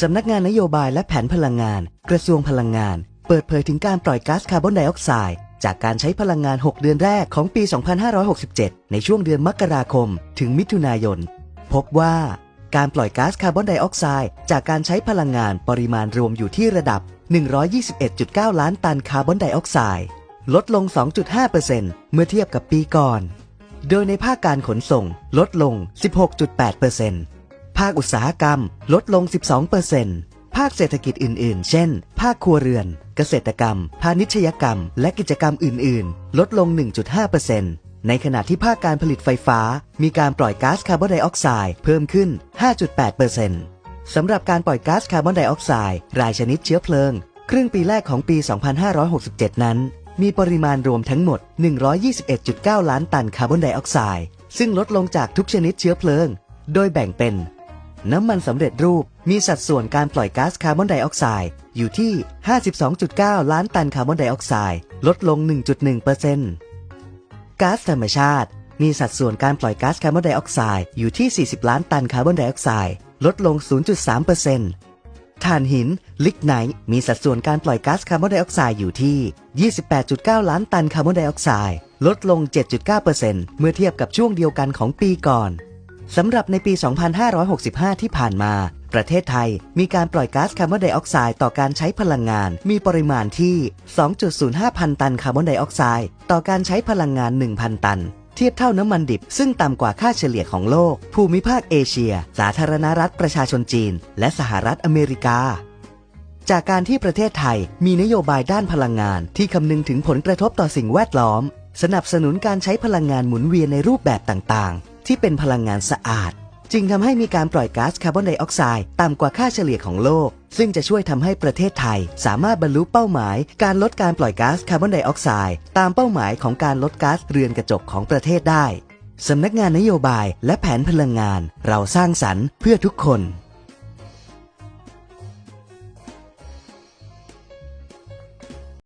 สำนักงานนโยบายและแผนพลังงาน กระทรวงพลังงาน เปิดเผยถึงการปล่อยก๊าซคาร์บอนไดออกไซด์จากการใช้พลังงาน 6 เดือนแรกของปี 2567 ในช่วงเดือนมกราคม ถึงมิถุนายน พบว่าการปล่อยก๊าซคาร์บอนไดออกไซด์จากการใช้พลังงานปริมาณรวมอยู่ที่ระดับ 121.9 ล้านตันคาร์บอนไดออกไซด์ลดลง 2.5%เมื่อเทียบกับปีก่อน โดยในภาคการขนส่งลดลง 16.8% ภาคอุตสาหกรรม ลดลง 12%ภาคเศรษฐกิจอื่น ๆ เช่น ภาคครัวเรือน เกษตรกรรม พาณิชยกรรม และกิจกรรมอื่น ๆ ลดลง 1.5%ในขณะที่ภาคการผลิตไฟฟ้า มีการปล่อยก๊าซคาร์บอนไดออกไซด์เพิ่มขึ้น 5.8%สำหรับการปล่อยก๊าซคาร์บอนไดออกไซด์รายชนิดเชื้อเพลิง ครึ่งปีแรกของปี 2567 นั้นมีปริมาณรวมทั้งหมด 121.9 ล้านตันคาร์บอนไดออกไซด์ ซึ่งลดลงจากทุกชนิดเชื้อเพลิง โดยแบ่งเป็น น้ำมันสำเร็จรูปมีสัดส่วนการปล่อยก๊าซคาร์บอนไดออกไซด์อยู่ที่ 52.9 ล้านตันคาร์บอนไดออกไซด์ลดลง 1.1%ก๊าซธรรมชาติ มีสัดส่วนการปล่อยก๊าซคาร์บอนไดออกไซด์อยู่ที่ 40 ล้านตันคาร์บอนไดออกไซด์ลดลง 0.3%ถ่านหินลิกไนท์มีสัดส่วนการปล่อยก๊าซคาร์บอนไดออกไซด์อยู่ที่ 28.9 ล้านตันคาร์บอนไดออกไซด์ลดลง 7.9%เมื่อเทียบกับช่วงเดียวกันของปีก่อน สำหรับในปี 2565 ที่ผ่านมา ประเทศไทยมีการปล่อยก๊าซคาร์บอนไดออกไซด์ต่อการใช้พลังงาน มีปริมาณที่ 2.05 พันตันคาร์บอนไดออกไซด์ต่อการใช้พลังงาน 1,000 ตัน เทียบเท่าน้ำมันดิบ ซึ่งต่ำกว่าค่าเฉลี่ยของโลก ภูมิภาคเอเชีย สาธารณรัฐประชาชนจีน และสหรัฐอเมริกาจากการที่ประเทศไทยมีนโยบายด้านพลังงานที่คำนึงถึงผลกระทบต่อสิ่งแวดล้อม สนับสนุนการใช้พลังงานหมุนเวียนในรูปแบบต่างๆ ที่เป็นพลังงานสะอาด จึงทำให้มีการปล่อยก๊าซคาร์บอนไดออกไซด์ต่ำกว่าค่าเฉลี่ยของโลก ซึ่งจะช่วยทำให้ประเทศไทย สามารถบรรลุเป้าหมาย การลดการปล่อยก๊าซคาร์บอนไดออกไซด์ตามเป้าหมายของการลดก๊าซเรือนกระจกของประเทศได้สำนักงานนโยบายและแผนพลังงาน เราสร้างสรรค์เพื่อทุกคน